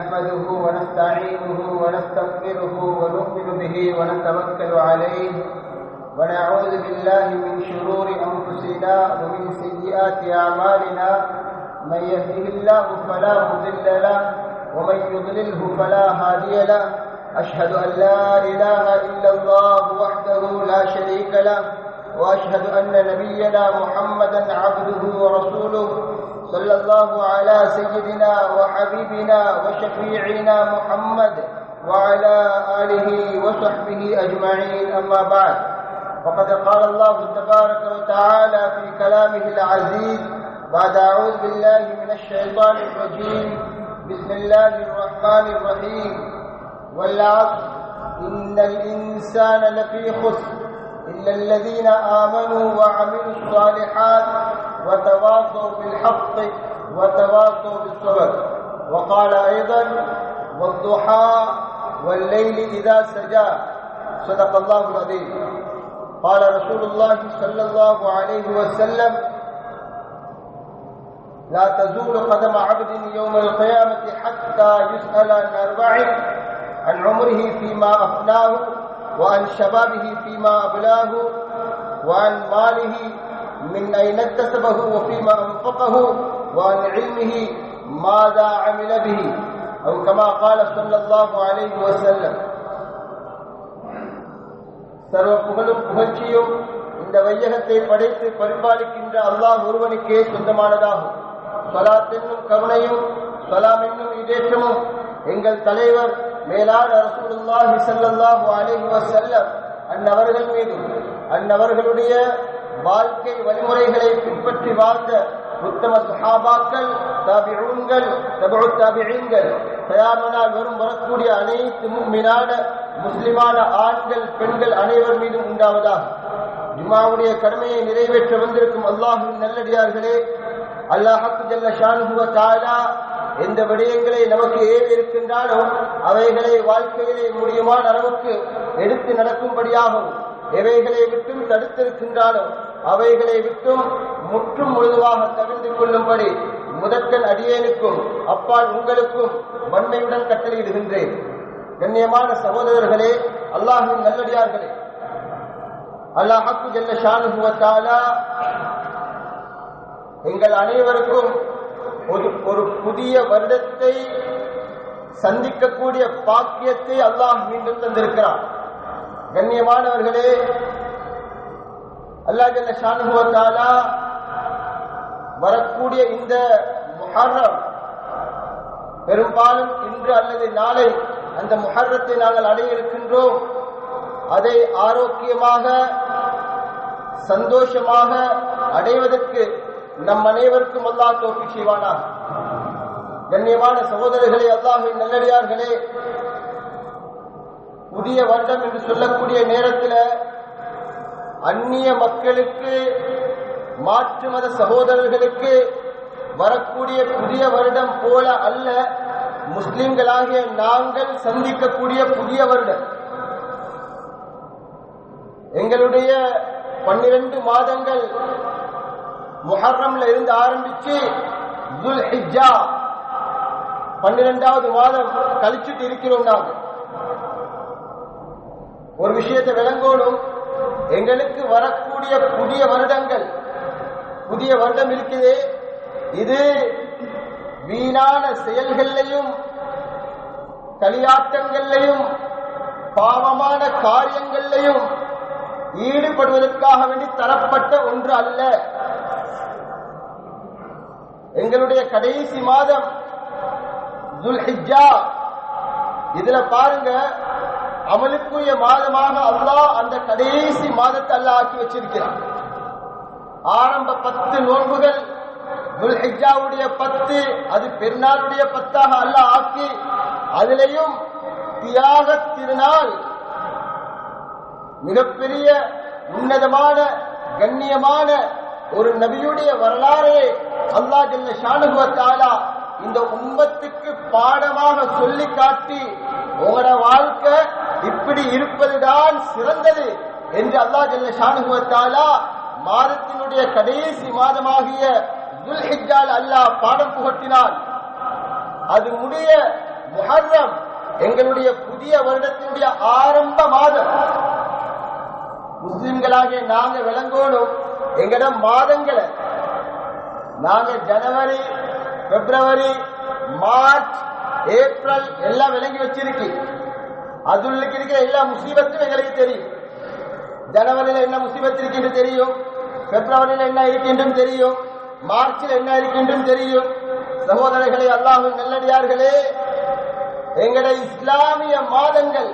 نحمده ونستعينه ونستغفره ونؤمن به ونتوكل عليه ونعوذ بالله من شرور أنفسنا ومن سيئات أعمالنا من يهده الله فلا مضل له ومن يضلله فلا هادي له أشهد أن لا إله إلا الله وحده لا شريك له وأشهد أن نبينا محمدا عبده ورسوله صلى الله على سيدنا وحبيبنا وشفيعنا محمد وعلى آله وصحبه أجمعين. أما بعد فقد قال الله تبارك وتعالى في كلامه العزيز بعد أعوذ بالله من الشيطان الرجيم بسم الله الرحمن الرحيم. والعصر إن الإنسان لفي خسر إلا الذين آمنوا وعملوا الصالحات وتواصوا بالحق وتواصوا بالصبر. وقال أيضا والضحى والليل إذا سجى. صدق الله العظيم. قال رسول الله صلى الله عليه وسلم لا تزول قدم عبد يوم القيامة حتى يسأل عن أربع عن عمره فيما أفناه وعن شبابه فيما أبلاه وعن ماله من أين اكتسبه وفيما أنفقه وعن علمه ماذا عمل به أو كما قال صلى الله عليه وسلم சர்வ புகழும் புகழ்ச்சியும் இந்த வையகத்தை படைத்து பரிபாலிக்கின்ற அல்லாஹ் ஒருவனுக்கே சொந்தமானதாகும் சலாத் என்னும் கருணையும் சலாம் என்னும் இதேற்றமும் எங்கள் தலைவர் மேலான ரசூலுல்லாஹி ஸல்லல்லாஹு அலைஹி வஸல்லம் அன்னவர்கள் மீதும் அன்னவர்களுடைய வாழ்க்கை வழிமுறைகளை பின்பற்றி வாழ்ந்த உத்தம சுஹாபாக்கள் தாபிஊன்கள் தபு தாபிஈன்கள் தயாமனால் வரும் வரக்கூடிய அனைத்து முக்மினான முஸ்லிமான ஆண்கள் பெண்கள் அனைவர் மீதும் உண்டாவதாக. ஜுமாவுடைய கடமையை நிறைவேற்ற வந்திருக்கும் அல்லாஹின் நல்லடியார்களே அல்லாஹக்கு ஜல்ல ஷானுகுவ தாலா எந்த விடயங்களை நமக்கு ஏவி இருக்கின்றாலும் அவைகளை வாழ்க்கையிலே முடியுமான அளவுக்கு எடுத்து நடக்கும்படியாகவும் எவைகளை விட்டும் தடுத்திருக்கின்றாலும் அவைகளை விட்டும் முற்றும் முழுதுவாக தவிர்த்து கொள்ளும்படி முதற்கன் அடியேனுக்கும் அப்பால் உங்களுக்கும் வன்மையுடன் கட்டளையிடுகின்றேன். கண்ணியமான சகோதரர்களே அல்லாஹின் நல்லடியார்களே. அல்லாஹாக்கு ஜெல்ல ஷானுகுவத்தாலா எங்கள் அனைவருக்கும் ஒரு ஒரு புதிய வருடத்தை சந்திக்கக்கூடிய பாக்கியத்தை அல்லாஹ் மீண்டும் தந்திருக்கிறான். கண்ணியமானவர்களே அல்லாஹ் ஜல்ல ஷானுகுவத்தாலா வரக்கூடிய இந்த முஹர்ரம் பெரும்பாலும் இன்று அல்லது நாளை அந்த முஹர்ரத்தை நாங்கள் அடைய இருக்கின்றோம் அதை ஆரோக்கியமாக சந்தோஷமாக அடைவதற்கு நம் அனைவருக்கும் அல்லாஹ் தோப்பி செய்வானா கண்ணியமான சகோதரர்களே அல்லாஹின் நல்லடியார்களே புதிய வருடம் என்று சொல்லக்கூடிய நேரத்தில் அந்நிய மக்களுக்கு மாற்று மத சகோதரர்களுக்கு வரக்கூடிய புதிய வருடம் போல அல்ல முஸ்லிம்களாகிய நாங்கள் சந்திக்கக்கூடிய புதிய வருடம். எங்களுடைய பன்னிரண்டு மாதங்கள் முஹர்ரம்ல இருந்து ஆரம்பிச்சு துல் ஹிஜா பன்னிரெண்டாவது மாதம் கழிச்சுட்டு இருக்கிறோம் நாங்கள் ஒரு விஷயத்தை விளங்கோடும் எங்களுக்கு வரக்கூடிய புதிய வருடங்கள். புதிய வருடம் இருக்குது இது வீணான செயல்களையும் களியாட்டங்களையும் பாவமான காரியங்களையும் ஈடுபடுவதற்காக வேண்டி தரப்பட்ட ஒன்று அல்ல. எங்களுடைய கடைசி மாதம் இதுல பாருங்க அமலுக்குரிய மாதமாக அல்லாஹ் அந்த கடைசி மாதத்தை அல்லாஹ் ஆக்கி வச்சிருக்கிறான். ஆரம்ப பத்து நோன்புகள் துல்ஹிஜாவுடைய பத்து அது பெருநாளுடைய பத்தாக அல்ல ஆக்கி அதிலையும் தியாக திருநாள் மிகப்பெரிய உன்னதமான கண்ணியமான ஒரு நபியுடைய வரலாறே அல்லா ஜல்ல ஷானுகுவத்தாலா இந்த உம்மத்துக்கு பாடமாக சொல்லி காட்டி உங்களோட வாழ்க்கை இப்படி இருப்பதுதான் சிறந்தது என்று அல்லா ஜல்ல ஷானுகுவத்தாலா மாதத்தினுடைய கடைசி மாதமாகிய துல்ஹிஜால் அல்லாஹ் பாடம் புகட்டினான் அது முடிய முஹர்ரம் எங்களுடைய புதிய வருடத்தினுடைய ஆரம்ப மாதம். முஸ்லிம்களாகிய நாங்க விளங்கணும் எங்களிடம் மாதங்களை. நாங்க ஜனவரி பிப்ரவரி மார்ச் ஏப்ரல் எல்லாம் விளங்கி வச்சிருக்கேன் அதுள்ளுக்கு இருக்கிற எல்லா முசீபத்தும் எங்களுக்கு தெரியும். ஜனவரியில் என்ன முசீபத் இருக்கின்ற தெரியும்? பிப்ரவரியில் என்ன இருக்கின்றும் தெரியும்? மார்ச்சில் என்ன இருக்கின்றும் தெரியும்? சகோதரர்களே அல்லாஹும் நல்லடியார்களே எங்கட இஸ்லாமிய மாதங்கள்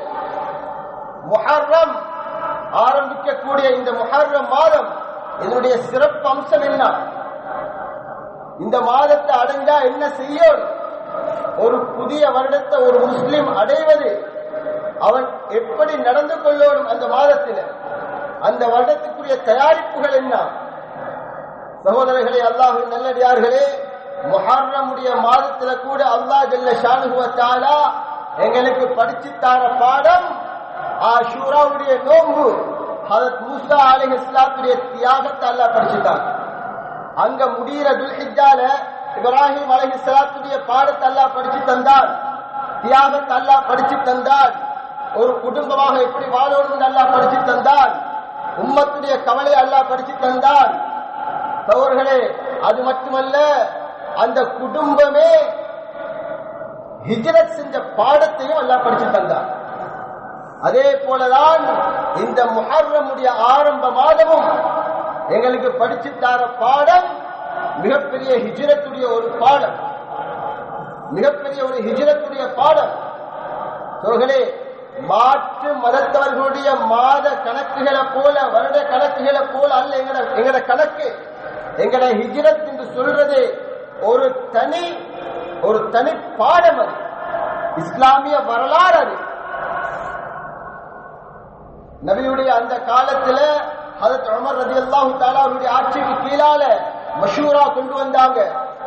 முஹர்ரம் ஆரம்பிக்கக்கூடிய இந்த முஹர்ரம் மாதம் இதனுடைய சிறப்பு அம்சம் என்ன? இந்த மாதத்தை அடைஞ்சா என்ன செய்யும்? ஒரு புதிய வருடத்தை ஒரு முஸ்லிம் அடைவது அவன் எப்படி நடந்து கொள்ளணும் அந்த மாதத்தில் அந்த வருடத்துக்குரிய தயாரிப்புகள் என்ன? சகோதரர்களே அல்லாஹு நல்லடியார்களே முஹர்ரமுடைய மாதத்துல கூட அல்லாஹ் ஜல்ல ஷானுகுவத்தாலா எங்களுக்கு படிச்சு தார பாடம் ஆஷூராவுடைய நோம்பு ஹதரத் மூசா அலி இஸ்லாத்துடைய தியாகத்தை அல்லா படிச்சுட்டான். அங்க முடிகிற துல்ஹிஜால இப்ராஹிம் அலி இஸ்லாத்துடைய பாடத்தை அல்லா படிச்சு தந்தார் தியாகத்தை அல்லாஹ் படிச்சு தந்தார் ஒரு குடும்பமாக எப்படி வாழணும் அல்லா படிச்சு தந்தார் உம்மத்துடைய கவலை அல்லாஹ் படிச்சு தந்தார் சோர்களே அது மட்டுமல்ல அந்த குடும்பமே ஹிஜரத் செஞ்ச பாடத்தையும் அல்லா படிச்சு தந்தார். அதே போலதான் இந்த முஹர்ரமுடைய ஆரம்ப மாதமும் எங்களுக்கு படிச்சு தர பாடம் மிகப்பெரிய ஹிஜரத்துடைய ஒரு பாடம். மிகப்பெரிய ஒரு ஹிஜரத்துடைய பாடம். சோர்களே மாற்று மதத்தவர்களுடைய மாத கணக்குகளை போல வருட கணக்குகளை போல அல்ல எங்கட எங்கட கணக்கு. எங்கட ஹிஜ்ரத் என்று சொல்றது ஒரு தனி ஒரு தனி பாடம் அது. இஸ்லாமிய வரலாறு அது. நபியுடைய அந்த காலத்துல ஹதரத் உமர் ரதியல்லாஹு அவருடைய ஆட்சிக்கு கீழால மஷூரா கொண்டு வந்தாங்க.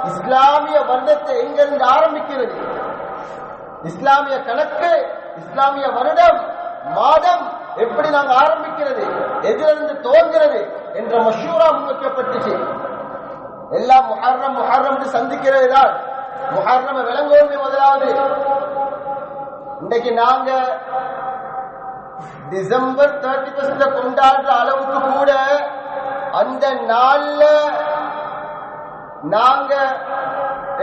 இஸ்லாமிய வருடத்தை எங்கிருந்து ஆரம்பிக்கிறது? இஸ்லாமிய கணக்கு இஸ்லாமிய வருடம் மாதம் எப்படி நாங்க ஆரம்பிக்கிறது எதிலிருந்து துவங்கிறது என்ற மஷூரா முன்வைக்கப்பட்டுச்சு. எல்லாம் முஹர்ரம் முஹர்ரம் சந்திக்கிறது தான். முஹர்ரம் விளங்குவது முதலாவது. இன்றைக்கு நாங்க டிசம்பர் தேர்ட்டி பர்சன்ட் கொண்டாடுற அளவுக்கு கூட அந்த நாள்ல நாங்க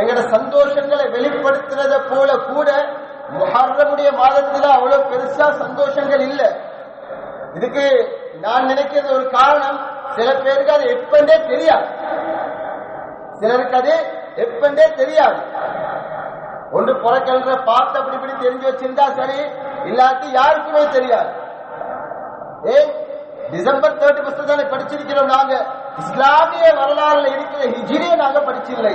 எங்கட சந்தோஷங்களை வெளிப்படுத்துறத போல கூட முஹர்ரமுடைய மாதத்துல அவ்வளவு பெருசா சந்தோஷங்கள் இல்லை. இதுக்கு நான் நினைக்கிறது ஒரு காரணம் சில பேருக்கு அது எப்பண்டே தெரியாது. சிலருக்கு அது எப்பண்டே தெரியாது. ஒன்று புறக்கல்ற பார்த்து அப்படி இப்படி தெரிஞ்சு வச்சிருந்தா சரி இல்லாட்டி யாருக்குமே தெரியாது. ஏன் டிசம்பர் தேர்ட்டி ஃபர்ஸ்ட் தானே படிச்சிருக்கிறோம் நாங்க. இஸ்லாமிய வரலாறுல இருக்கிற ஹிஜிரியை நாங்க படிச்சில்லை.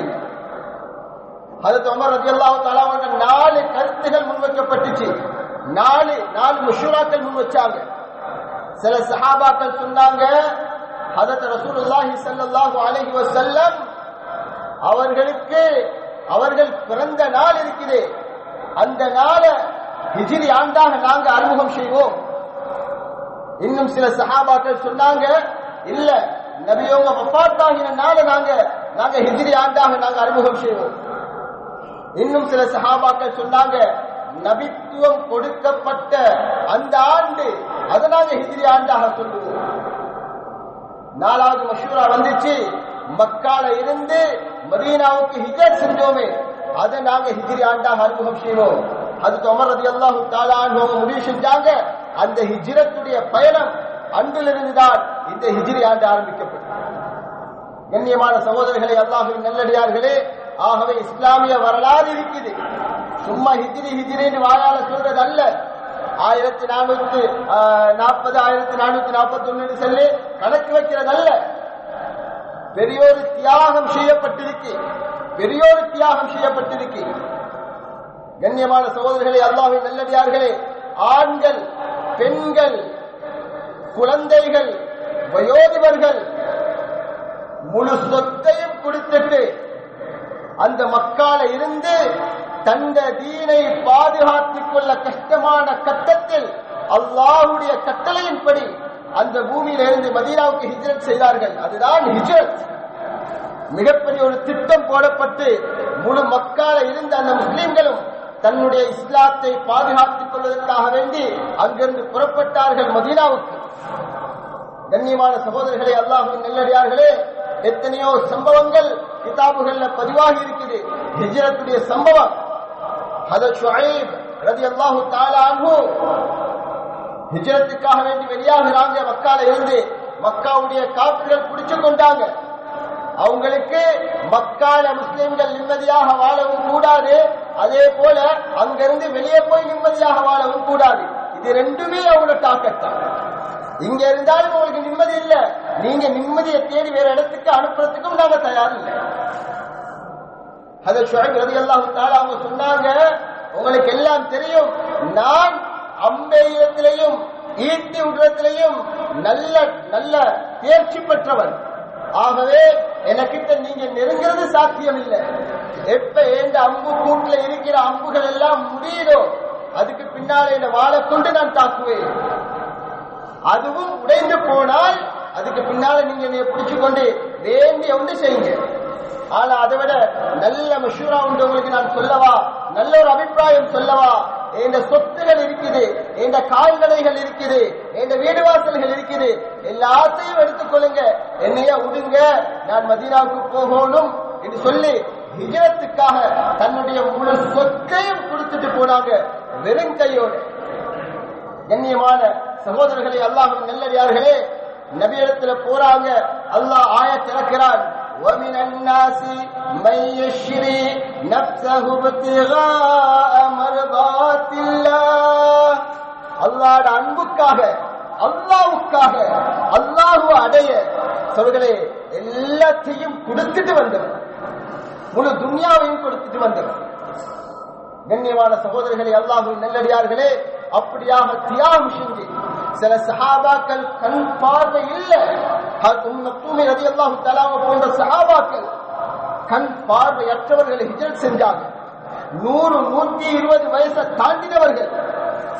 அது உமர் ரதியல்லாஹு தஆலா நாலு கருத்துகள் முன்வைக்கப்பட்டுச்சு. நாலு நாலு முஷூராக்கள் முன் வச்சாங்க சில சஹாபாக்கள் சொன்னாங்க ஹதரத் ரசூலுல்லாஹி ஸல்லல்லாஹு அலைஹி வஸல்லம் அவர்களுக்கு அவர்கள் பிறந்த நாள் இருக்குது. அந்த நாளை ஹிஜ்ரி ஆண்டாக நாங்க அறிமுகம் செய்வோம். இன்னும் சில சஹாபாக்கள் சொன்னாங்க இல்ல நபியோங்க வஃபாத்தாகின நாளை நாங்க நாங்க ஹிஜ்ரி ஆண்டாக நாங்க அறிமுகம் செய்வோம். இன்னும் சில சகாபாக்கள் சொன்னாங்க நபித்துவம் கொடுக்கப்பட்ட அந்த ஆண்டு அதனால நாங்க ஹிஜ்ரி ஆண்டாக சொல்லுவோம். நாலாவது மஷூரா வந்துச்சு. மக்கால இருந்து மதீனாவுக்கு ஹிஜர் செஞ்சோமே அதை நாங்க ஹிஜ்ரி ஆண்டாக அறிமுகம் செய்வோம். அது தொமர் ரதி அல்லாஹு தாலான்னு முடிவு செஞ்சாங்க அந்த ஹிஜ்ரத்துடைய பயணம் அன்றிலிருந்து தான் இந்த ஹிஜ்ரி ஆண்டு ஆரம்பிக்கப்பட்டது. கண்ணியமான சகோதரர்களை அல்லாஹுவின் நல்லடியார்களே ஆகவே இஸ்லாமிய வரலாறு இருக்குது. சும்மா ஹிஜ்ரி ஹிஜிரின்னு வாயால சொல்றது அல்ல ஆயிரத்தி நானூத்தி நாற்பது ஆயிரத்தி நானூத்தி நாற்பத்தி ஒன்னு சொல்லி கணக்கு வைக்கிறது அல்ல பெரியோரு தியாகம் செய்யப்பட்டிருக்கு. பெரியோரு தியாகம் செய்யப்பட்டிருக்கு. கண்ணியமான சகோதரர்களே அல்லாவின் நல்லடியார்களே ஆண்கள் பெண்கள் குழந்தைகள் வயோதிபர்கள் முழு சொத்தையும் கொடுத்துட்டு அந்த மக்கால இருந்து தந்த தீனை பாதுகாத்துக் கொள்ள கஷ்டமான கட்டத்தில் அல்லாஹுடைய கட்டளையின்படி அந்த பூமியில இருந்து மதீனாவுக்கு ஹிஜ்ரத் செய்தார்கள். அதுதான் ஹிஜ்ரத். மிகப்பெரிய ஒரு திட்டம் போடப்பட்டு முழு மக்கால இருந்த அந்த முஸ்லிம்களும் தன்னுடைய இஸ்லாத்தை பாதுகாத்துக் கொள்வதற்காக வேண்டி அங்கிருந்து புறப்பட்டார்கள் மதீனாவுக்கு. கண்ணியமான சகோதரர்களே அல்லாஹுவின் நெல்லடியார்களே எத்தனையோ சம்பவங்கள் கிதாபுகள்ல பதிவாகி இருக்குது. ஹிஜ்ரத்துடைய சம்பவம். ஹதரத் ஷுஐப் ரலியல்லாஹு அல்லாஹு அன்ஹு ஹிஜ்ரத்துக்காக வேண்டி வெளியாகிறாங்க மக்கால இருந்து. மக்காவுடைய காப்பிர்கள் பிடிச்சு கொண்டாங்க. அவங்களுக்கு மக்கால முஸ்லிம்கள் நிம்மதியாக வாழவும் கூடாது. அதே போல அங்கிருந்து வெளியே போய் நிம்மதியாக வாழவும் கூடாது. இது ரெண்டுமே அவங்களோட தாக்கத்தான் இங்க இருந்தாலும் உங்களுக்கு நிம்மதி இல்ல. நீங்க நிம்மதியை தேடி வேற இடத்துக்கு அனுப்புறதுக்கும் நாங்க தயார் இல்லை. அதை ஷுஐப் ரவி தஆலா அவங்க சொன்னாங்க உங்களுக்கு எல்லாம் தெரியும். நான் அம்பெய்யத்திலையும் ஈட்டி விடுறத்திலையும் நல்ல நல்ல தேர்ச்சி பெற்றவன். ஆகவே எனக்கிட்ட நீங்க நெருங்கிறது சாத்தியம் இல்லை எப்ப எந்த அம்பு கூட்டுல இருக்கிற அம்புகள் எல்லாம் முடியுதோ அதுக்கு பின்னாலே இந்த வாழை கொண்டு நான் தாக்குவேன். அதுவும் உடைந்து போனால் அதுக்கு பின்னால நீங்க என்னைய பிடிச்சு கொண்டு வேண்டி ஒன்று செய்யுங்க. ஆனா அதை விட நல்ல மஷூரா உண்டு உங்களுக்கு நான் சொல்லவா? நல்ல ஒரு அபிப்பிராயம் சொல்லவா? எந்த சொத்துகள் இருக்குது எந்த கால்நடைகள் இருக்குது எந்த வீடு வாசல்கள் இருக்குது. எல்லாத்தையும் எடுத்துக்கொள்ளுங்க என்னைய உடுங்க. நான் மதீனாவுக்கு போகணும் என்று சொல்லி நிஜத்துக்காக தன்னுடைய முழு சொத்தையும் கொடுத்துட்டு போனாங்க. வெறும் கையோடு கண்ணியமான சகோதரர்களே அல்லாஹும் நல்லடியார்களே நபியிடத்துல போறாங்க அல்லாஹ் ஆய திறக்கிறான் ومن الناس من يشري نفسه ابتغاء مرضات الله அல்லாஹ்ட அன்புக்காக அல்லாஹ்வுக்காக அல்லாஹ் அடைய சொல்களே எல்லாத்தையும் கொடுத்துட்டு வந்தவர் முழு துன்யாவையும் கொடுத்துட்டு வந்தவர் கண்ணியமான சகோதரர்களே அல்லாஹுவின் நல்லடியார்களே அப்படியாக தியாகம் செஞ்சு சில சஹாபாக்கள் கண் பார்வை இல்லை. உம்மத்தூமி ரதி அல்லாஹு தலாம போன்ற சஹாபாக்கள் கண் பார்வையற்றவர்களை ஹிஜரத் செஞ்சாங்க. நூறு நூத்தி இருபது வயசை தாண்டினவர்கள்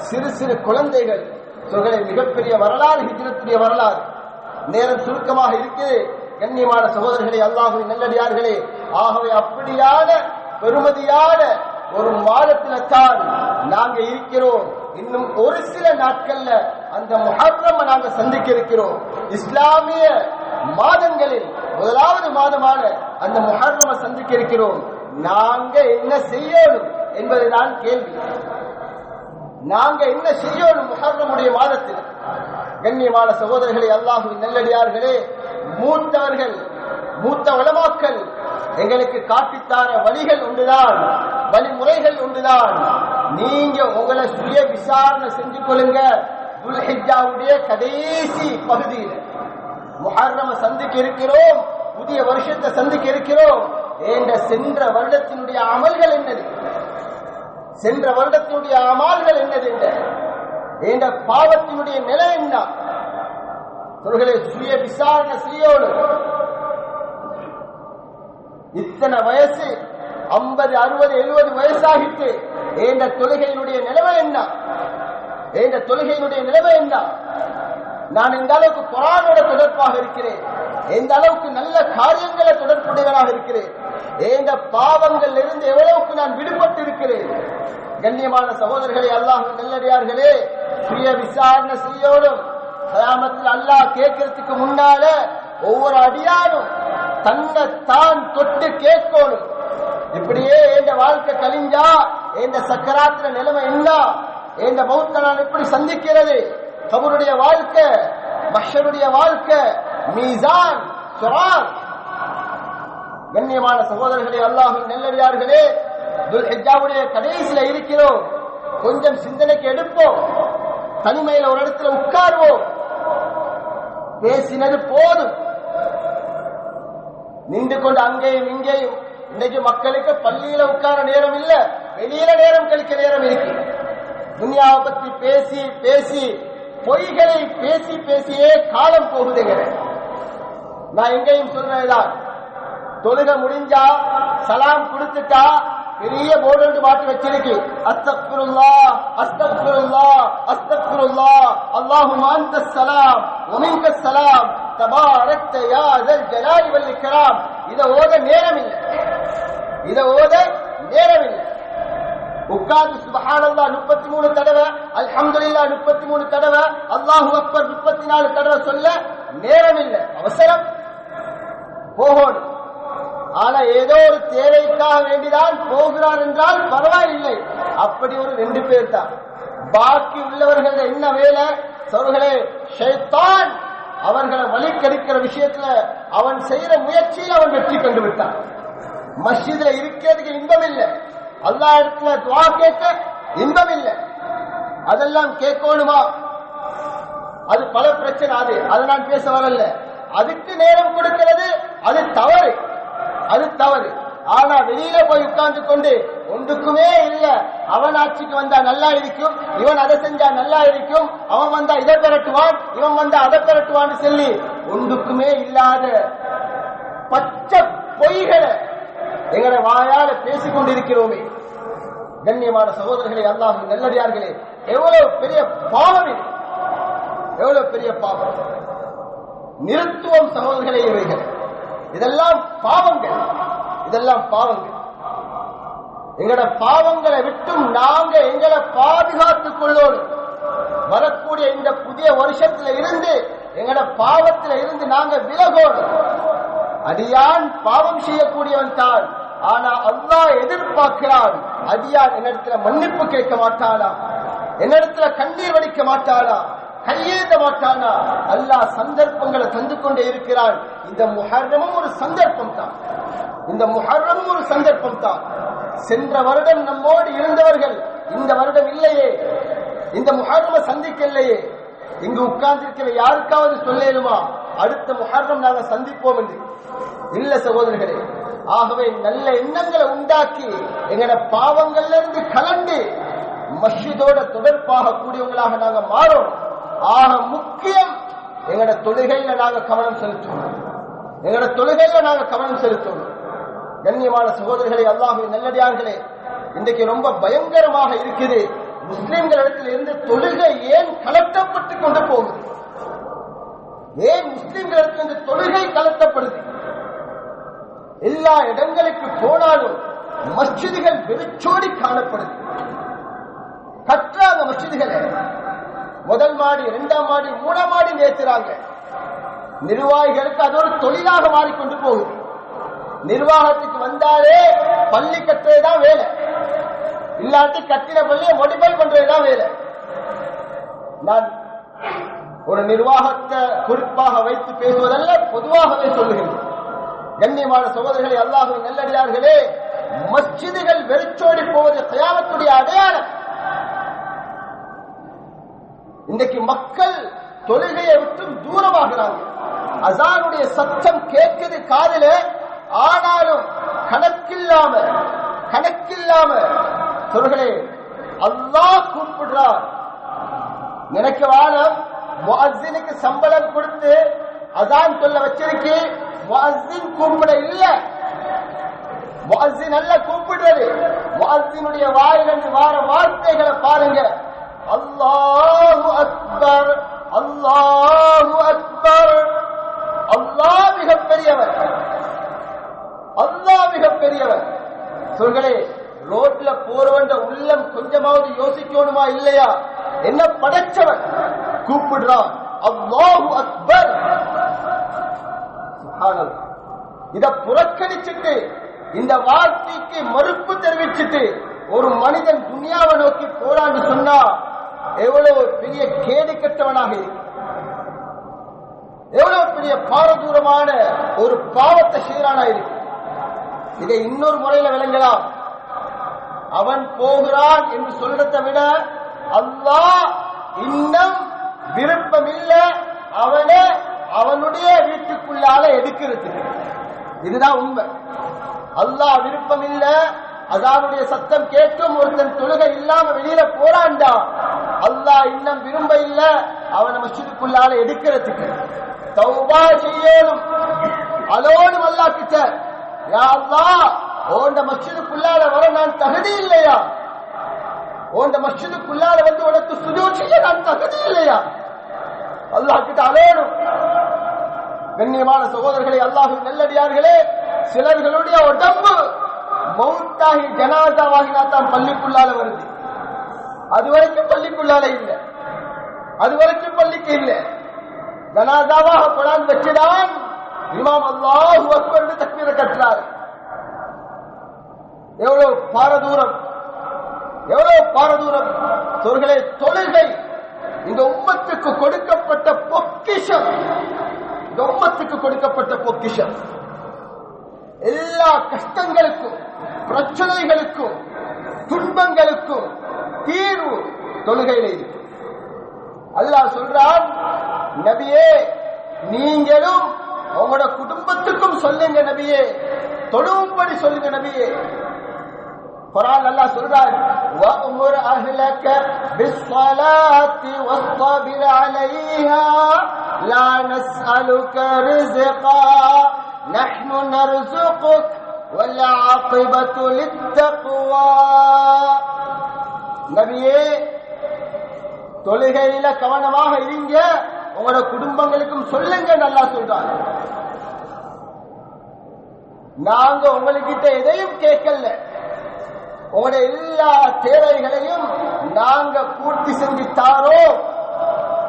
சிறு சிறு குழந்தைகள். இவர்களை மிகப்பெரிய வரலாறு ஹிஜரத்துடைய வரலாறு. நேரம் சுருக்கமாக இருக்கு கண்ணியமான சகோதரர்களே அல்லாஹுவின் நல்லடியார்களே ஆகவே அப்படியான பெருமதியான ஒரு மாதத்துல நாங்கள் நாங்க இருக்கிறோம். இன்னும் ஒரு சில நாட்கள்ல அந்த முஹர்ரம் நாங்க சந்திக்க இருக்கிறோம் இஸ்லாமிய மாதங்களில் முதலாவது மாதமான அந்த முஹர்ரம சந்திக்க இருக்கிறோம் நாங்க என்ன செய்யணும் என்பதுதான் கேள்வி. நாங்க என்ன செய்யணும் முஹர்ரமுடைய மாதத்தில்? கண்ணியமான சகோதரர்களே அல்லாஹுவின் நல்லடியார்களே மூத்தவர்கள் மூத்த வளமாக்கள் எங்களுக்கு காட்டித்தார வழிகள் உண்டுதான் வழிமுறைகள் உண்டுதான். நீங்க உங்களை சுய விசாரணை செஞ்சு கொள்ளுங்க. துல்ஹிஜாவுடைய கடைசி பகுதியில். முஹர்ரம சந்திக்க இருக்கிறோம். புதிய வருஷத்தை சந்திக்க இருக்கிறோம். என்ற சென்ற வருடத்தினுடைய அமல்கள் என்னது? சென்ற வருடத்தினுடைய அமல்கள் என்னது என்ற? பாவத்தினுடைய நிலை என்ன? சொல்களே சுய விசாரணை செய்யணும் இத்தனை வயசு ஐம்பது அறுபது எழுபது வயசாகிட்டு இந்த தொழுகையினுடைய நிலைமை என்ன? இந்த தொழுகையினுடைய நிலைமை என்ன? நான் இந்த அளவுக்கு குரானோட தொடர்பாக இருக்கிறேன். எந்த அளவுக்கு நல்ல காரியங்களை தொடர்புடையவனாக இருக்கிறேன். எந்த பாவங்கள் இருந்து எவ்வளவுக்கு நான் விடுபட்டு இருக்கிறேன் கண்ணியமான சகோதரர்களே அல்லாஹ் நல்லடியார்களே சுய விசாரணை செய்யோடும் கயாமத்தில் அல்லாஹ் கேட்கறதுக்கு முன்னால ஒவ்வொரு அடியாரும் தன்னை தான் தொட்டு கேட்கணும். இப்படியே எந்த வாழ்க்கை கழிஞ்சா எந்த சக்கராத்திர நிலைமை என்ன எந்த பௌத்த நான் எப்படி சந்திக்கிறது? கபருடைய வாழ்க்கை மஷருடைய வாழ்க்கை மீசான் சுரான் கண்ணியமான சகோதரர்களே அல்லாஹின் நெல்லடியார்களே துல்ஹிஜாவுடைய கடைசியில இருக்கிறோம். கொஞ்சம் சிந்தனைக்கு எடுப்போம். தனிமையில ஒரு இடத்துல உட்காருவோம். பேசினது போதும். நின்று கொண்டு அங்கேயும் இங்கேயும். இன்னைக்கு மக்களுக்கு பள்ளியில உட்கார நேரம் இல்லை. வெளியில நேரம் கழிக்க நேரம் இருக்கு. துனியாவை பத்தி பேசி பேசி பொய்களை பேசி பேசியே காலம் போகுதுங்கிற நான் எங்கேயும் சொல்றேன் தொழுக முடிஞ்சா சலாம் கொடுத்துட்டா பெரிய போர்டு ஒன்று மாட்டி வச்சிருக்கு. அஸ்தக்ஃபிருல்லா அஸ்தக்ஃபிருல்லா அஸ்தக்ஃபிருல்லா. அல்லாஹும்ம அன்த சலாம் வ சலாம். ஸலாம் தபாரக்த யா ஸல் ஜலாலி வல் இக்ராம். இத ஓத நேரம் இல்லை. இத ஓத உட்கார்ந்து சுபஹானல்லா முப்பத்தி மூணு தடவை அல்ஹம்துலில்லா முப்பத்தி மூணு தடவை அல்லாஹு அக்பர் முப்பத்தி நாலு தடவை சொல்ல நேரம் இல்லை அவசரம். போகணும். ஆனா ஏதோ ஒரு தேவைக்காக வேண்டிதான் போகிறார் என்றால் பரவாயில்லை. அப்படி ஒரு ரெண்டு பேர் தான் பாக்கி உள்ளவர்கள் என்ன வேலை? சொல்களே ஷைத்தான் அவர்களை வழிக்கெடுக்கிற விஷயத்துல அவன் செய்யற முயற்சியில் அவன் வெற்றி கண்டு விட்டான் மஸ்ஜிதுல இருக்கிறதுக்கு இன்பம் இல்லை அல்லா இடத்துல துவா கேட்க இன்பம் இல்லை அதெல்லாம் கேட்கணுமா? அது பல பிரச்சனை அது. அதை நான் பேச வரல. அதுக்கு நேரம் கொடுக்கிறது அது தவறு. அது தவறு. ஆனா வெளியில போய் உட்கார்ந்து கொண்டு ஒன்றுக்குமே இல்ல. அவன் ஆட்சிக்கு வந்தா நல்லா இருக்கும். இவன் அதை செஞ்சா நல்லா இருக்கும். அவன் வந்தா இதை பெரட்டுவான். இவன் வந்தா அதை பெரட்டுவான்னு சொல்லி ஒன்றுக்குமே இல்லாத பச்சை பொய்களை எங்களை வாயால பேசிக் கொண்டிருக்கிறோமே கண்ணியமான சகோதரர்களே அல்லாஹ் நல்லடியார்களே எவ்வளவு பெரிய பாவம் இது. எவ்வளவு பெரிய பாவம். நிறுத்துவம் சகோதரர்களே இவைகள். இதெல்லாம் பாவங்கள். இதெல்லாம் பாவங்கள். எங்கட பாவங்களை விட்டும் நாங்க எங்களை பாதுகாத்துக் கொள்ளோம் வரக்கூடிய இந்த புதிய வருஷத்துல இருந்து எங்கட பாவத்துல இருந்து நாங்க விலகோடும் அடியான் பாவம் செய்யக்கூடியவன் தான். ஆனா அல்லாஹ் எதிர்பார்க்கிறான். அடியான் என்னிடத்துல மன்னிப்பு கேட்க மாட்டானா? என்னிடத்துல கண்ணீர் வடிக்க மாட்டானா? கையேந்த மாட்டானா? அல்லாஹ் சந்தர்ப்பங்களை தந்து கொண்டே இருக்கிறான். இந்த முஹர்ரமும் ஒரு சந்தர்ப்பம் தான். இந்த முஹர்ரமும் ஒரு சந்தர்ப்பம் தான். சென்ற வருடம் நம்மோடு இருந்தவர்கள் இந்த வருடம் இல்லையே. இந்த முஹர்ரம சந்திக்கலையே. இங்கு உட்கார்ந்திருக்கிற யாருக்காவது சொல்லேனுமா அடுத்த முஹர்ரம் நாங்கள் சந்திப்போம் என்று. இல்ல சகோதரர்களே ஆகவே நல்ல எண்ணங்களை உண்டாக்கி எங்கட பாவங்கள்ல இருந்து கலந்து மஸ்ஜிதோட தொடர்பாக கூடியவங்களாக நாங்க மாறோம். ஆக முக்கியம் எங்கட தொழுகையில நாங்க கவனம் செலுத்தணும். எங்கட தொழுகையில நாங்க கவனம் செலுத்தணும். கண்ணியமான சகோதரர்களே அல்லாஹு நல்லடியார்களே இன்றைக்கு ரொம்ப பயங்கரமாக இருக்குது. முஸ்லிம்களிடத்தில் இருந்து தொழுகை ஏன் கலட்டப்பட்டு கொண்டு போகுது? ஏன் முஸ்லிம்களிடத்தில் இருந்து தொழுகை கலட்டப்படுது எல்லா இடங்களுக்கு போனாலும் மஸ்ஜிதுகள் வெறிச்சோடி காணப்படுது கற்றாங்க மஸ்ஜிதுகளை முதல் மாடி இரண்டாம் மாடி மூணாம் மாடி நேர்த்துறாங்க நிர்வாகிகளுக்கு அது ஒரு தொழிலாக மாறிக்கொண்டு போகுது. நிர்வாகத்துக்கு வந்தாலே பள்ளி கட்டுறதுதான் வேலை. இல்லாட்டி கட்டிட பள்ளியை மொடிஃபை பண்றதுதான் வேலை. நான் ஒரு நிர்வாகத்தை குறிப்பாக வைத்து பேசுவதல்ல பொதுவாகவே சொல்லுகிறேன். கண்ணியமான சகோதரர்களே அல்லாஹுவின் நல்லடியார்களே மஸ்ஜிதுகள் வெறிச்சோடி போவது கயாமத்துடைய அடையாளம். இன்றைக்கு மக்கள் தொழுகையை விட்டு தூரமாகிறாங்க. அசானுடைய சத்தம் கேட்குது காதல ஆனாலும் கணக்கில்லாம கணக்கில்லாம சொல்களே அல்லாஹ் கூப்பிடுறார். நினைக்க வானம் முஅஸ்ஸினுக்கு சம்பளம் கொடுத்து அதான் சொல்ல வச்சிருக்கு முஅஸ்ஸின் கூப்பிட இல்ல. முஅஸ்ஸின் அல்ல கூப்பிடுறது முஅஸ்ஸினுடைய வாயிலிருந்து வார வார்த்தைகளை பாருங்க. அல்லாஹு அக்பர் அல்லாஹு அக்பர். அல்லாஹ் மிகப்பெரியவர். அல்லாஹ் மிகப்பெரியவர். சொல்களே ரோட்ல போறவன்ற உள்ளம் கொஞ்சமாவது யோசிக்கணுமா இல்லையா? என்ன படைச்சவன்? கூப்பிடுறான். அல்லாஹு அக்பர். சுப்ஹானல்லாஹ். இத புறக்கணிச்சுட்டு இந்த வாழ்க்கைக்கு மறுப்பு தெரிவிச்சுட்டு ஒரு மனிதன் துணியாவை நோக்கி போறான்னு சொன்னா எவ்வளவு பெரிய கேடு கெட்டவனாக எவ்வளவு பெரிய பாரதூரமான ஒரு பாவத்தை செய்யறானா இருக்கு இதை இன்னொரு முறையில விளங்கலாம். அவன் போகிறான் என்று சொல்றதை விட அல்லாஹ் இன்னும் விருப்பம் இல்ல அவனை அவனுடைய வீட்டுக்குள்ளால எடுக்கிறது இதுதான் உண்மை. அல்லாஹ் விருப்பம் இல்ல அதாவுடைய சத்தம் கேட்கும் ஒருத்தன் தொழுகை இல்லாம வெளியில போறான்டா. அல்லாஹ் இன்னும் விரும்ப இல்ல அவனை மசிதுக்குள்ளால எடுக்கிறதுக்கு. தௌபா செய்யணும். அதோடு அல்லாஹ் கிட்ட யா அல்லாஹ் ஓண்ட மஸ்ஜிதுக்குள்ளால வர நான் தகுதி இல்லையா? ஓண்ட மஸ்ஜிதுக்குள்ளால வந்து உனக்கு சுஜூத் செய்ய நான் தகுதி இல்லையா? அல்லாஹ் கிட்ட அலையணும் கண்ணியமான சகோதரர்களை அல்லாஹின் நல்லடியார்களே சிலர்களுடைய உடம்பு மவுத்தாகி ஜனாதாவாகினா தான் பள்ளிக்குள்ளால வருது. அது வரைக்கும் பள்ளிக்குள்ளால இல்ல. அது வரைக்கும் பள்ளிக்கு இல்ல. ஜனாதாவாக கொண்டாந்து வச்சுதான் இமாம் அல்லாஹு அக்பர் தக்பீரை கட்டுறாரு எவ்வளவு பாரதூரம் எவ்வளவு பாரதூரம் தொழுகை தொழுகை இந்த உம்மத்துக்கு கொடுக்கப்பட்ட பொக்கிஷம். இந்த உம்மத்துக்கு கொடுக்கப்பட்ட பொக்கிஷம். எல்லா கஷ்டங்களுக்கும் பிரச்சனைகளுக்கும் துன்பங்களுக்கும் தீர்வு தொழுகையில இருக்கு. அல்லாஹ் சொல்றான் நபியே நீங்களும் உங்களோட குடும்பத்துக்கும் சொல்லுங்க நபியே. தொழுவும்படி சொல்லுங்க நபியே. குரான் அல்லாஹ் சொல்றான் وَأْمُرْ أَهْلَكَ بِالصَّلَاةِ وَاصْطَبِرْ عَلَيْهَا لَا نَسْأَلُكَ رِزْقًا نَحْنُ نَرْزُقُكَ وَالْعَاقِبَةُ لِلتَّقْوَى நபியே தொழுகையில கவனமாக இருங்க உங்களோட குடும்பங்களுக்கும் சொல்லுங்க நல்லா சொல்றாங்க நாங்க உங்ககிட்ட எதையும் கேட்கல உங்களுடைய எல்லா தேவைகளையும் நாங்க பூர்த்தி செஞ்சு தாரோ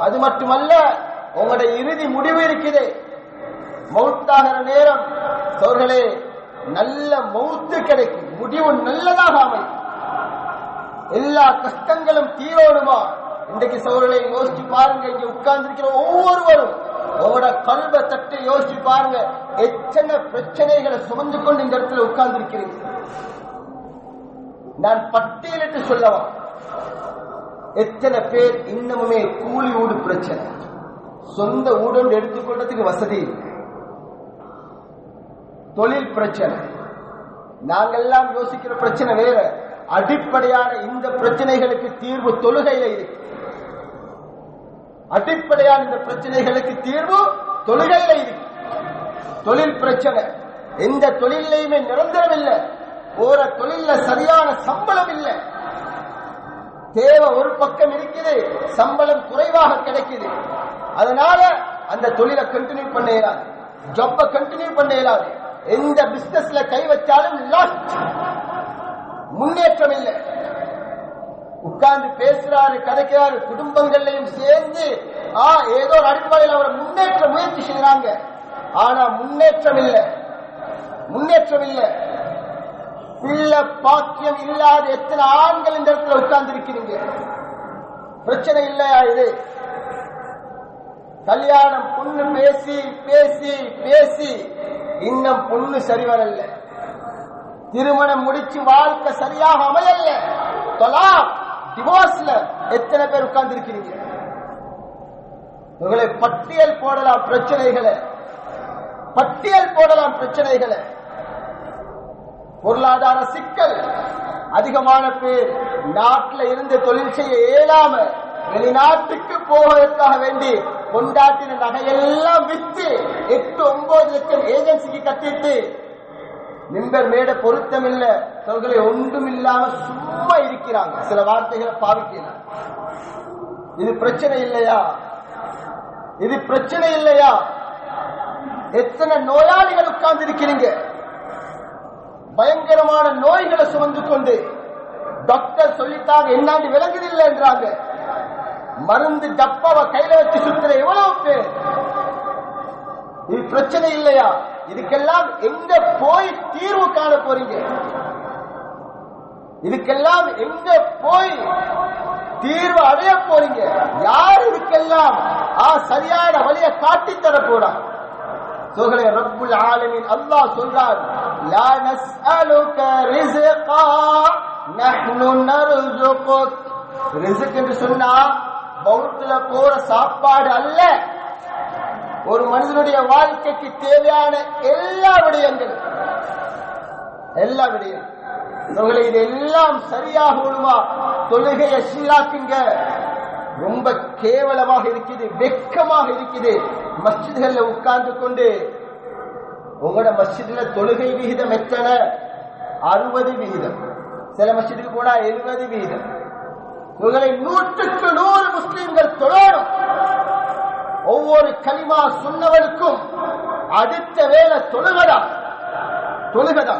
அது மட்டுமல்ல உங்களுடைய இறுதி முடிவு இருக்குது. மௌத்தாகிற நேரம் சோர்களே நல்ல மௌத்து கிடைக்கும். முடிவு நல்லதாக அமையும். எல்லா கஷ்டங்களும் தீரோடுமா? இன்றைக்கு சோழலை யோசிச்சு பாருங்க இங்க உட்கார்ந்திருக்கிற ஒவ்வொருவரும். உங்களோட கல்வ தட்டை யோசிச்சு பாருங்க எத்தனை பிரச்சனைகளை சுமந்து கொண்டு இந்த இடத்துல உட்கார்ந்திருக்கிறீங்க நான் பட்டியலிட்டு சொல்லவா? எத்தனை பேர் இன்னமுமே கூலி ஊடு பிரச்சனை? சொந்த ஊடோடு எடுத்துக்கொண்டதுக்கு வசதி தொழில் பிரச்சனை. நாங்கெல்லாம் யோசிக்கிற பிரச்சனை வேற. அடிப்படையான இந்த பிரச்சனைகளுக்கு தீர்வு தொழுகையில இருக்கு. அடிப்படையான இந்த பிரச்சனைகளுக்கு தீர்வு தொழுகையில இருக்கு. தொழில் பிரச்சனை. எந்த தொழிலையுமே நிரந்தரம் இல்லை போற தொழில சரியான சம்பளம் இல்லை. தேவை ஒரு பக்கம் இருக்குது சம்பளம் குறைவாக கிடைக்குது. அதனால அந்த தொழிலை கண்டினியூ பண்ண இயலாது. ஜப்ப கண்டினியூ பண்ண இயலாது. எந்த பிசினஸ்ல கை வச்சாலும் லாஸ்ட் முன்னேற்றம் இல்லை. உட்கார்ந்து பேசுறாரு கதைக்கிறாரு குடும்பங்கள்லையும் சேர்ந்து ஆ ஏதோ ஒரு அடிப்படையில் அவரை முன்னேற்ற முயற்சி செய்யறாங்க ஆனா முன்னேற்றம் இல்லை. முன்னேற்றம் இல்லை. உள்ள பாக்கியம் இல்லாத எத்தனை ஆண்கள் இந்த இடத்துல உட்கார்ந்து இருக்கிறீங்க பிரச்சனை இல்லையா இது? கல்யாணம் பொண்ணு பேசி பேசி பேசி இன்னும் பொண்ணு சரி வரல திருமணம் முடிச்சு வாழ்க்கை சரியாக அமையல. தொலா டிவோர்ஸ்ல எத்தனை பேர் உட்கார்ந்து இருக்கிறீங்க உங்களை பட்டியல் போடலாம் பிரச்சனைகளை. பட்டியல் போடலாம் பிரச்சனைகளை. பொருளாதார சிக்கல். அதிகமான பேர் நாட்டில் இருந்து தொழில் செய்ய இயலாம வெளிநாட்டுக்கு போவதற்காக வேண்டி கொண்டாட்டின நகையெல்லாம் வித்து எட்டு ஒன்பது லட்சம் ஏஜென்சிக்கு கட்டிட்டு நிம்பர் மேட பொருத்தம் இல்ல சொல்களை ஒன்றும் இல்லாம சும்மா இருக்கிறாங்க. சில வார்த்தைகளை பாவிக்கிறாங்க இது பிரச்சனை இல்லையா? இது பிரச்சனை இல்லையா? எத்தனை நோயாளிகள் உட்கார்ந்து இருக்கிறீங்க பயங்கரமான நோய்களை சுமந்து கொண்டு டாக்டர் சொல்லிட்டாங்க என்னாண்டு விளங்குதில்லை என்றாங்க. மருந்து டப்பாவை கையில வச்சு சுத்துற எவ்வளவு பேர்? இது பிரச்சனை இல்லையா? இதுக்கெல்லாம் எங்க போய் தீர்வு காண போறீங்க? இதுக்கெல்லாம் எங்க போய் தீர்வு அடைய போறீங்க? யார் இதுக்கெல்லாம் சரியான வழியை காட்டித் தர போறான் சோகலே ரப்புல் ஆலமின். அல்லாஹ் சொல்றான் லா நஸ்அலுக ரிஸ்கா நஹ்னு நர்சுகுக் ரிஸ்க் என்று சொன்னா பௌத்துல போற சாப்பாடு அல்ல. ஒரு மனிதனுடைய வாழ்க்கைக்கு தேவையான எல்லா விடயங்களும். எல்லா விடயம் உங்களை இது எல்லாம் சரியாக விடுமா தொழுகையை சீராக்குங்க. ரொம்ப கேவலமாக இருக்குது வெக்கமாக இருக்குது. மஸ்ஜிதுகள்ல உட்கார்ந்து கொண்டு உங்களோட மஸ்ஜித்ல தொழுகை விகிதம் எத்தனை அறுபது விகிதம் சில மஸ்ஜிதுக்கு போனா எழுபது விகிதம் உங்களை நூற்றுக்கு நூறு முஸ்லிம்கள் தொழணும் ஒவ்வொரு கனிமா சொன்னவருக்கும் அடுத்த வேலை தொழுகதா தொழுகதா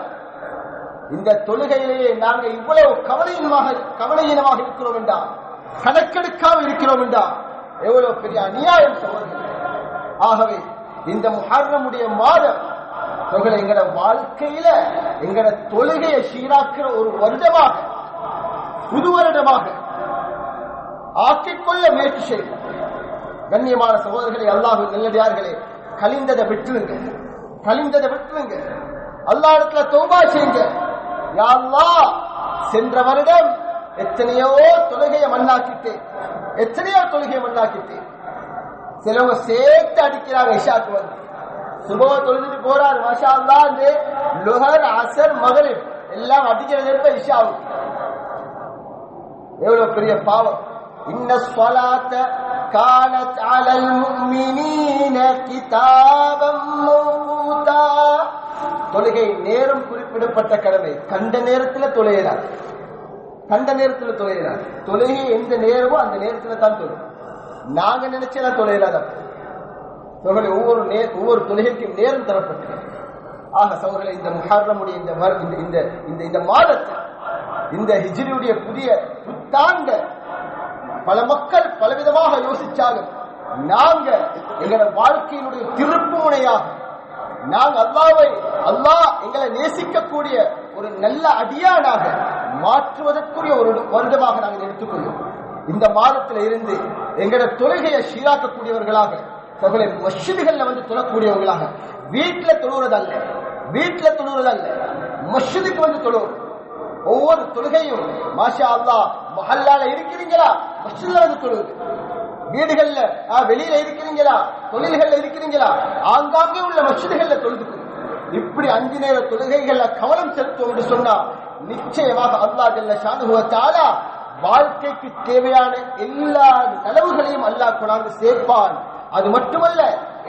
இந்த தொழுகையிலேயே நாங்கள் இவ்வளவு கவலையினமாக கவலையினமாக இருக்கிறோம் என்றா கணக்கெடுக்காம இருக்கிறோம் என்றா எவ்வளவு பெரிய அநியாயம் சொல்லுங்கள் ஆகவே இந்த முஹர்ரமுடைய மாதம் எங்கட வாழ்க்கையில எங்கட தொழுகையை சீராக்கிற ஒரு வருடமாக புது வருடமாக ஆக்கிக்கொள்ள முயற்சி செய்யும் கண்ணியமான சகோதரர்களை அல்லாஹு நல்லடியார்களே கலிந்ததை விட்டுருங்க. கலிந்ததை விட்டுருங்க. அல்லா இடத்துல தௌபா செய்யுங்க. யாழ்லா சென்ற வருடம் எத்தனையோ தொழுகையை மண்ணாக்கிட்டேன். எத்தனையோ தொழுகையை மண்ணாக்கிட்டேன். சிலவங்க சேர்த்து அடிக்கிறாங்க இஷாக்கு வந்து. சுபவ தொழுதுட்டு போறாரு மாஷா அல்லாஹ் லுஹர் அசர் மகளிர் எல்லாம் அடிக்கிறது எப்ப இஷாவுக்கு. எவ்வளவு பெரிய பாவம். இன்ன ஸ்வலாத்த கானத் அலல் முஃமினீன கிதாபம் மௌகூதா தொழுகை நேரம் குறிப்பிடப்பட்ட கடமை. கண்ட நேரத்தில் தொழுகிறார். கண்ட நேரத்தில் தொழுகிறார். தொழுகை எந்த நேரமோ அந்த நேரத்தில் தான் தொழும். நாங்க நினைச்சா தொழுகிறார் சோழலை ஒவ்வொரு நே ஒவ்வொரு தொழுகைக்கும் நேரம் தரப்பட்டது. ஆக சோழலை இந்த முஹர்ரமுடைய இந்த இந்த இந்த இந்த மாதத்தை இந்த ஹிஜ்ரியுடைய புதிய புத்தாண்ட பல மக்கள் பலவிதமாக யோசிச்சாலும் நாங்க எங்களோட வாழ்க்கையினுடைய திருப்பு முனையாக நாங்க அல்லாவை அல்லாஹ் எங்களை நேசிக்கக்கூடிய ஒரு நல்ல அடியானாக மாற்றுவதற்குரிய ஒரு வருடமாக நாங்கள் எடுத்துக்கொள்வோம் இந்த மாதத்தில் இருந்து எங்களோட தொழுகையை சீராக்கக்கூடியவர்களாக சகோதர மஸ்ஜிதுகள்ல வந்து தொழக்கூடியவங்களாக வீட்டுல தொழுவதல்ல வீட்டுல தொழுவதல்ல மஸ்ஜிதுக்கு வந்து தொழுவோம். ஒவ்வொரு தொழுகையும் மாஷா அல்லா மஹல்லால இருக்கிறீங்களா? மஸ்ஜித்ல வந்து தொழுது. வீடுகள்ல ஆ, வெளியில இருக்கிறீங்களா? தொழில்கள்ல இருக்கிறீங்களா? ஆங்காங்கே உள்ள மஸ்ஜிதுகள்ல தொழுது இப்படி அஞ்சு நேர தொழுகைகள்ல கவனம் செலுத்தும் என்று சொன்னா நிச்சயமாக அல்லாஹ் ஜல்ல ஷானுஹு வாழ்க்கைக்கு தேவையான எல்லா நலவுகளையும் அல்லாஹ் கொண்டாந்து சேர்ப்பான். அது மட்டுமல்ல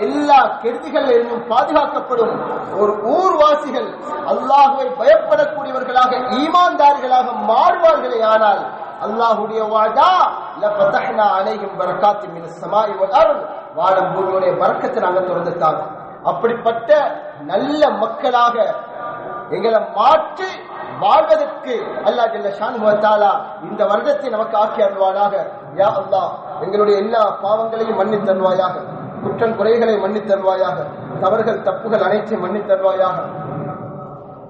எல்லா கெடுதிகள் இருந்தும் பாதுகாக்கப்படும் ஒரு ஊர்வாசிகள் அல்லாஹுவை பயப்படக்கூடியவர்களாக ஈமான்தார்களாக மாறுவார்களே ஆனால் அல்லாஹுடைய வாடா லபதஹ்னா அலைஹிம் பரக்காத்தின் மினஸ் மீது வல் அர்த். வாழும் பூமியுடைய பரக்கத்தை நாங்க திறந்துட்டாங்க. அப்படிப்பட்ட நல்ல மக்களாக எங்களை மாற்றி வாழ்வதற்கு அல்லா ஜல்ல ஷானுஹு இந்த வருடத்தை நமக்கு ஆக்கி அருள்வானாக. யா அல்லா எங்களுடைய எல்லா பாவங்களையும் மன்னித் தருவாயாக. குற்றம் குறைகளை மன்னித் தருவாயாக. தவறுகள் தப்புகள் அனைத்தையும் மன்னித் தருவாயாக.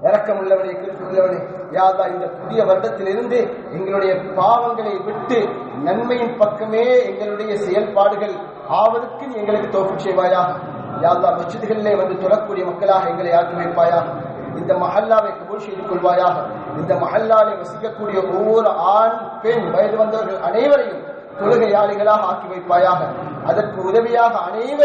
இறக்கம் உள்ளவனே கிருப்பு உள்ளவனே யாதா இந்த புதிய வருடத்திலிருந்து எங்களுடைய பாவங்களை விட்டு நன்மையின் பக்கமே எங்களுடைய செயல்பாடுகள் ஆவதற்கு நீ எங்களுக்கு தோப்பு செய்வாயாக. யாதா மச்சிதுகளிலே வந்து தொழக்கூடிய மக்களாக எங்களை ஆக்கி வைப்பாயாக. இந்த மஹல்லாவை கபூல் செய்து கொள்வாயாக இந்த மஹல்லாவை வசிக்கக்கூடிய ஒவ்வொரு ஆண் பெண் வயது வந்தவர்கள் அனைவரையும் தொழுகையாளிகளாக ஆக்கி வைப்பாயாக. அதற்கு உதவியாக அனைவரும்